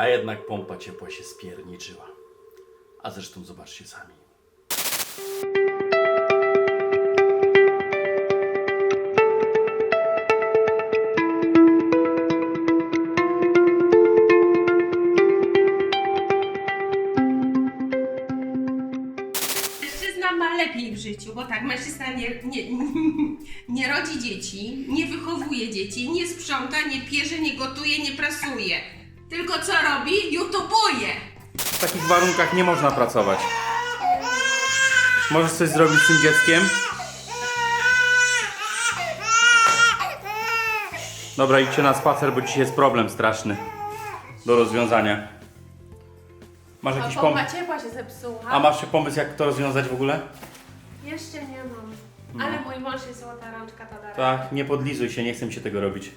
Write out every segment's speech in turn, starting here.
A jednak pompa ciepła się spierniczyła. A zresztą zobaczcie sami. Mężczyzna ma lepiej w życiu, bo tak, mężczyzna nie, nie, nie rodzi dzieci, nie wychowuje dzieci, nie sprząta, nie pierze, nie gotuje, nie prasuje. Tylko co robi? YouTube'uje! W takich warunkach nie można pracować. Możesz coś zrobić z tym dzieckiem? Dobra, idźcie na spacer, bo dzisiaj jest problem straszny do rozwiązania. Masz jakiś pompa pomysł? ciepła się zepsuła. A masz pomysł, jak to rozwiązać w ogóle? Jeszcze nie mam. Ale mój mąż jest złota rączka, to da Tak, nie podlizuj się, nie chcę się tego robić.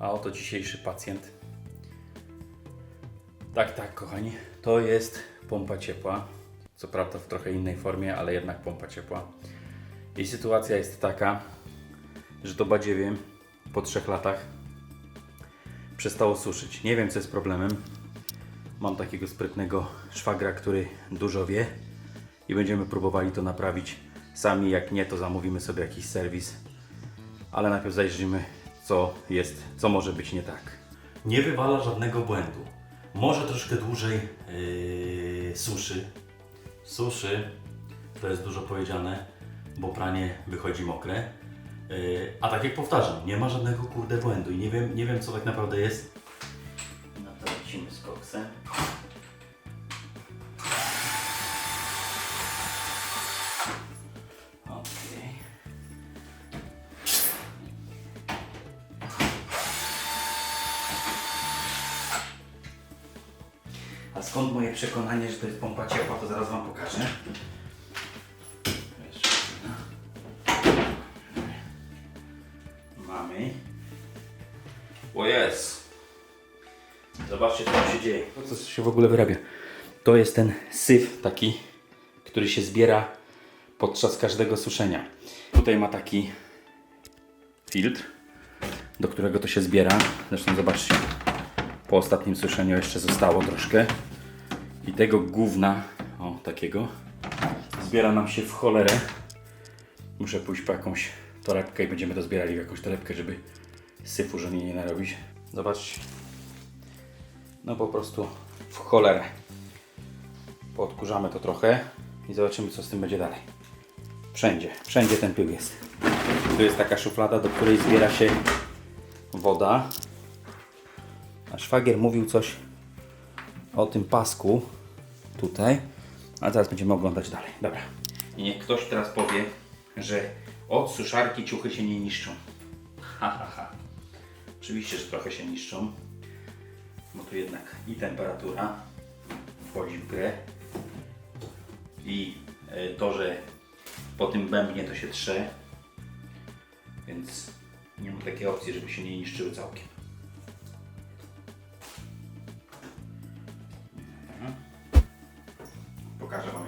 A oto dzisiejszy pacjent. Tak, tak, kochani. To jest pompa ciepła. Co prawda w trochę innej formie, ale jednak pompa ciepła. I sytuacja jest taka, że to badziewie po trzech latach przestało suszyć. Nie wiem, co jest problemem. Mam takiego sprytnego szwagra, który dużo wie i będziemy próbowali to naprawić sami. Jak nie, to zamówimy sobie jakiś serwis. Ale najpierw zajrzymy, co jest, co może być nie tak. Nie wywala żadnego błędu. Może troszkę dłużej yy, suszy. Suszy, to jest dużo powiedziane, bo pranie wychodzi mokre. Yy, a tak jak powtarzam, nie ma żadnego kurde błędu i nie wiem, nie wiem co tak naprawdę jest. A skąd moje przekonanie, że to jest pompa ciepła, to zaraz Wam pokażę. Mamy. O jest! Zobaczcie, co się dzieje. Co się w ogóle wyrabia? To jest ten syf taki, który się zbiera podczas każdego suszenia. Tutaj ma taki filtr, do którego to się zbiera. Zresztą zobaczcie, po ostatnim suszeniu jeszcze zostało troszkę. I tego gówna, o takiego, zbiera nam się w cholerę. Muszę pójść po jakąś torebkę i będziemy to zbierali w jakąś torebkę, żeby syfu żonie nie narobić. Zobaczcie. No po prostu w cholerę. Podkurzamy to trochę i zobaczymy co z tym będzie dalej. Wszędzie, wszędzie ten pył jest. Tu jest taka szuflada, do której zbiera się woda. A szwagier mówił coś o tym pasku tutaj, a teraz będziemy oglądać dalej. Dobra. I niech ktoś teraz powie, że od suszarki ciuchy się nie niszczą. Ha, ha, ha. Oczywiście, że trochę się niszczą, bo tu jednak i temperatura wchodzi w grę i e, to, że po tym bębnie to się trze, więc nie ma takiej opcji, żeby się nie niszczyły całkiem.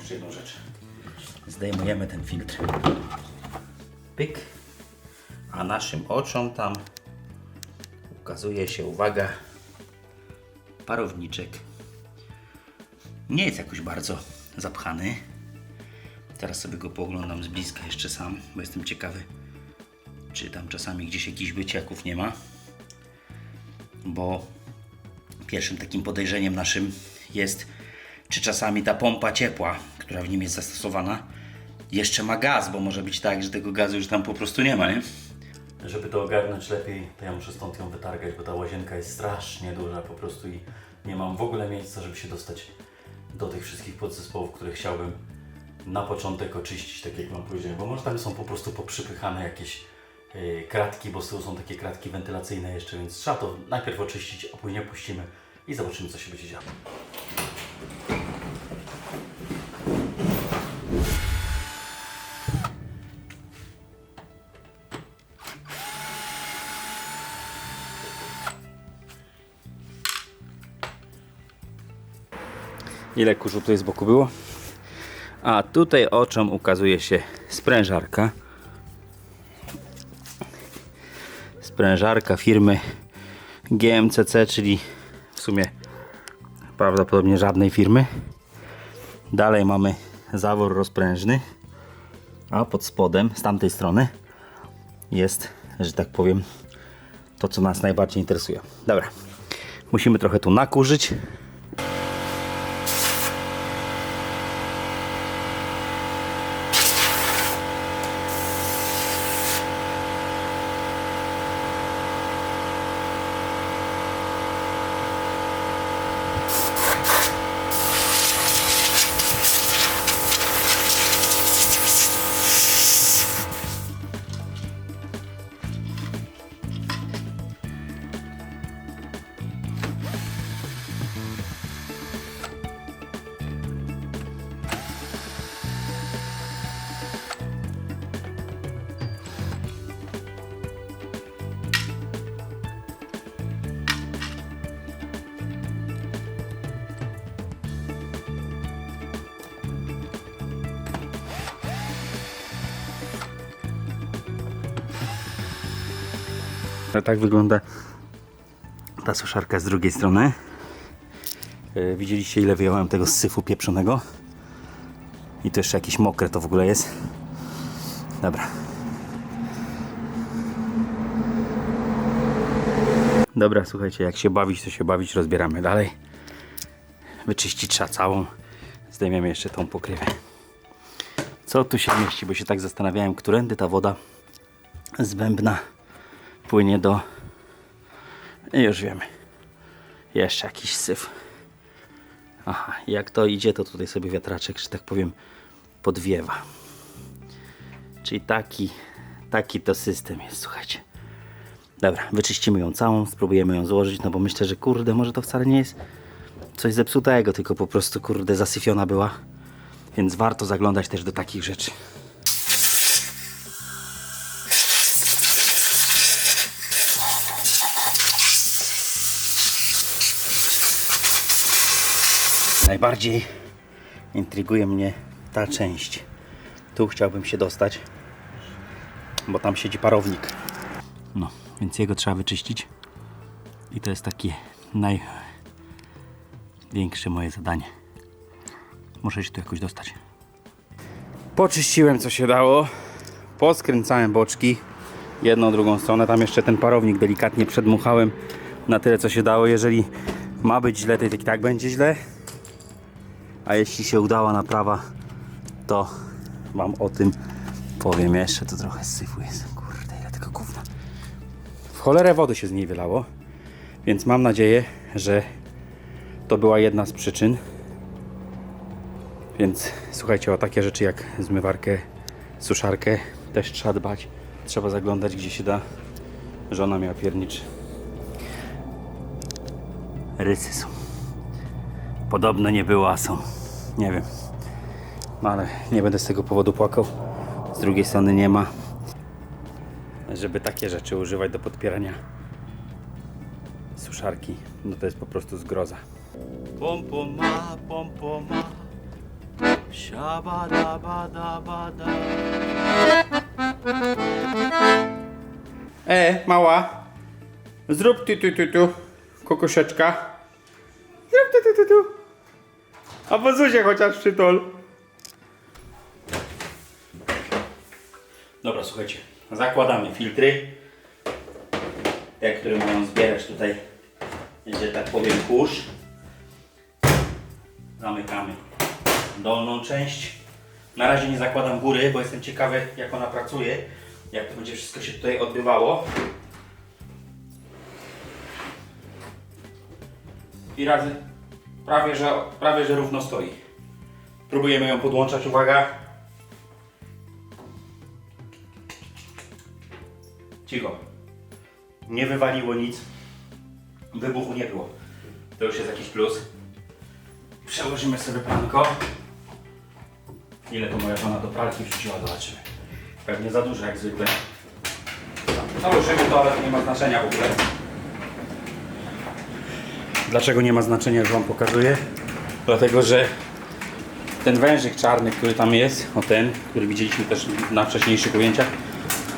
Jeszcze jedną rzecz. Zdejmujemy ten filtr. Pyk. A naszym oczom tam ukazuje się, uwaga, parowniczek. Nie jest jakoś bardzo zapchany. Teraz sobie go pooglądam z bliska jeszcze sam, bo jestem ciekawy, czy tam czasami gdzieś jakichś wycieków nie ma. Bo pierwszym takim podejrzeniem naszym jest, czy czasami ta pompa ciepła, która w nim jest zastosowana, jeszcze ma gaz, bo może być tak, że tego gazu już tam po prostu nie ma, nie? Żeby to ogarnąć lepiej, to ja muszę stąd ją wytargać, bo ta łazienka jest strasznie duża po prostu i nie mam w ogóle miejsca, żeby się dostać do tych wszystkich podzespołów, które chciałbym na początek oczyścić, tak jak Wam powiedziałem, bo może tam są po prostu poprzypychane jakieś yy, kratki, bo z tyłu są takie kratki wentylacyjne jeszcze, więc trzeba to najpierw oczyścić, a później puścimy i zobaczymy, co się będzie działo. Ile kurzu tutaj z boku było? A tutaj oczom ukazuje się sprężarka. Sprężarka firmy GMCC, czyli w sumie prawdopodobnie żadnej firmy. Dalej mamy zawór rozprężny, a pod spodem z tamtej strony jest, że tak powiem, to co nas najbardziej interesuje. Dobra, musimy trochę tu nakurzyć. Tak wygląda ta suszarka z drugiej strony. Yy, Widzieliście ile wyjąłem tego syfu pieprzonego. I to jeszcze jakieś mokre to w ogóle jest. Dobra. Dobra, słuchajcie, jak się bawić, to się bawić, rozbieramy dalej. Wyczyścić trzeba całą. Zdejmiemy jeszcze tą pokrywę. Co tu się mieści, bo się tak zastanawiałem, którędy ta woda z bębna płynie do... I już wiemy. Jeszcze jakiś syf. Aha, jak to idzie, to tutaj sobie wiatraczek, że tak powiem, podwiewa. Czyli taki, taki to system jest, słuchajcie. Dobra, wyczyścimy ją całą, spróbujemy ją złożyć, no bo myślę, że kurde, może to wcale nie jest coś zepsutego, tylko po prostu kurde zasyfiona była. Więc warto zaglądać też do takich rzeczy. Najbardziej intryguje mnie ta część. Tu chciałbym się dostać, bo tam siedzi parownik. No, więc jego trzeba wyczyścić. I to jest takie największe moje zadanie. Muszę się tu jakoś dostać. Poczyściłem co się dało. Poskręcałem boczki. Jedną, drugą stronę. Tam jeszcze ten parownik delikatnie przedmuchałem na tyle co się dało. Jeżeli ma być źle, to i tak będzie źle. A jeśli się udała naprawa, to Wam o tym powiem jeszcze. To trochę syfu jest. Kurde, ile tego gówna. W cholerę wody się z niej wylało. Więc mam nadzieję, że to była jedna z przyczyn. Więc słuchajcie, o takie rzeczy jak zmywarkę, suszarkę też trzeba dbać. Trzeba zaglądać gdzie się da. Żona miała piernicz. Rysy są. Podobno nie było, a są. Nie wiem. No ale nie będę z tego powodu płakał. Z drugiej strony nie ma. Żeby takie rzeczy używać do podpierania suszarki, no to jest po prostu zgroza. Pom pom ma, pom pom ma. Siabada bada bada. E, mała. Zrób ty tu tu tu. Kokoszeczka. A Zuzię chociaż przytul. Dobra, słuchajcie. Zakładamy filtry. Te, które mają zbierać tutaj, że tak powiem, kurz. Zamykamy dolną część. Na razie nie zakładam góry, bo jestem ciekawy, jak ona pracuje. Jak to będzie wszystko się tutaj odbywało. I razy prawie, że, prawie, że równo stoi. Próbujemy ją podłączać, uwaga. Cicho. Nie wywaliło nic. Wybuchu nie było. To już jest jakiś plus. Przełożymy sobie pranko. Ile to moja żona do pralki wrzuciła, zobaczymy. Pewnie za dużo jak zwykle. Założymy to, ale to nie ma znaczenia w ogóle. Dlaczego nie ma znaczenia, już Wam pokazuję? Dlatego, że ten wężyk czarny, który tam jest, o ten, który widzieliśmy też na wcześniejszych ujęciach,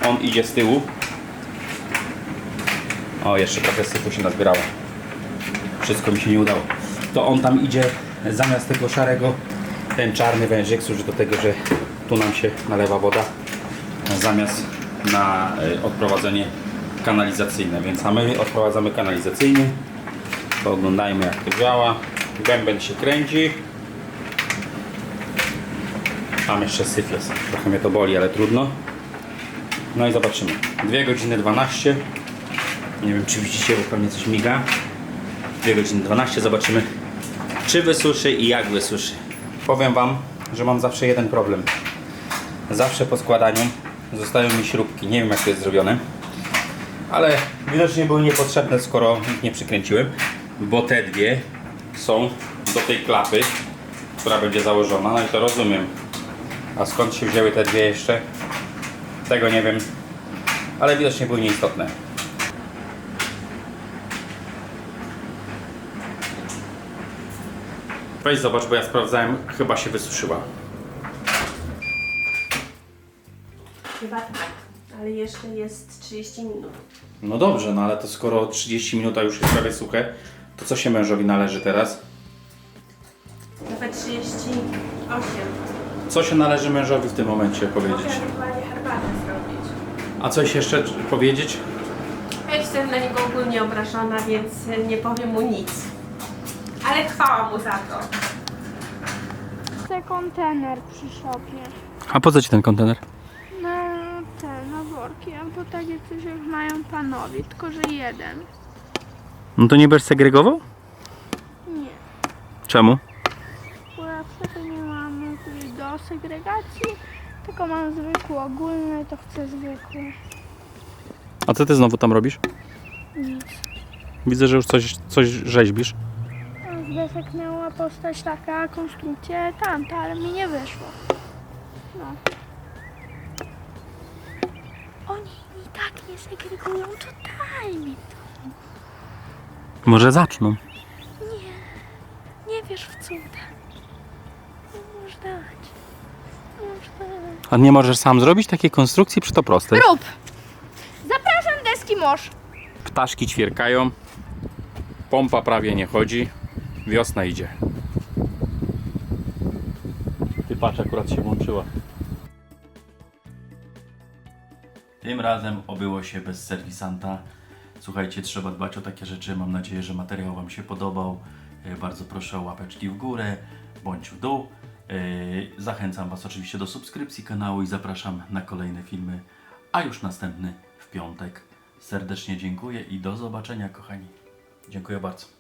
on idzie z tyłu. O, jeszcze trochę syfu się nazbierało. Wszystko mi się nie udało. to on tam idzie zamiast tego szarego, ten czarny wężyk służy do tego, że tu nam się nalewa woda zamiast na y, odprowadzenie kanalizacyjne. Więc a my odprowadzamy kanalizacyjny. To oglądajmy jak to działa. Bęben się kręci. Tam jeszcze syf jest. Trochę mnie to boli, ale trudno. No i zobaczymy. 2 godziny 12. Nie wiem czy widzicie, bo pewnie coś miga. 2 godziny 12. Zobaczymy czy wysuszy i jak wysuszy. Powiem Wam, że mam zawsze jeden problem. Zawsze po składaniu zostają mi śrubki. Nie wiem jak to jest zrobione. Ale widocznie były niepotrzebne, skoro ich nie przykręciłem. Bo te dwie są do tej klapy, która będzie założona. No i to rozumiem. A skąd się wzięły te dwie jeszcze? Tego nie wiem. Ale widocznie były nieistotne. Weź zobacz, bo ja sprawdzałem, chyba się wysuszyła. Chyba tak, ale jeszcze jest 30 minut. No dobrze, no ale to skoro 30 minut a już jest prawie suche, to co się mężowi należy teraz? Nawet 38. Co się należy mężowi w tym momencie powiedzieć? Mogę ewentualnie herbatę zrobić. A coś jeszcze powiedzieć? Ja jestem na niego ogólnie obrażona, więc nie powiem mu nic. Ale chwała mu za to. Chcę kontener przy szopie. A po co ci ten kontener? Na te, na worki, albo takie coś jak mają panowie, tylko że jeden. No to nie będziesz segregował? Nie, Czemu? bo ja wtedy nie mam tutaj do segregacji, tylko mam zwykły ogólny, to chcę zwykły. A co ty znowu tam robisz? Nic. Widzę, że już coś, coś rzeźbisz. A Z desek miała powstać taka konstrukcja tamta, ale mi nie wyszło. No. Oni i tak nie segregują, to daj mi to. Może zaczną. Nie, nie wierz w cuda. Nie możesz dać. Nie możesz dać. A nie możesz sam zrobić takiej konstrukcji przy to proste. Rób! Zapraszam deski mosz. Ptaszki ćwierkają. Pompa prawie nie chodzi. Wiosna idzie. Ty patrz, akurat się włączyła. Tym razem obyło się bez serwisanta. Słuchajcie, trzeba dbać o takie rzeczy. Mam nadzieję, że materiał Wam się podobał. E, Bardzo proszę o łapeczki w górę bądź w dół. E, Zachęcam Was oczywiście do subskrypcji kanału i zapraszam na kolejne filmy, a już następny w piątek. Serdecznie dziękuję i do zobaczenia, kochani. Dziękuję bardzo.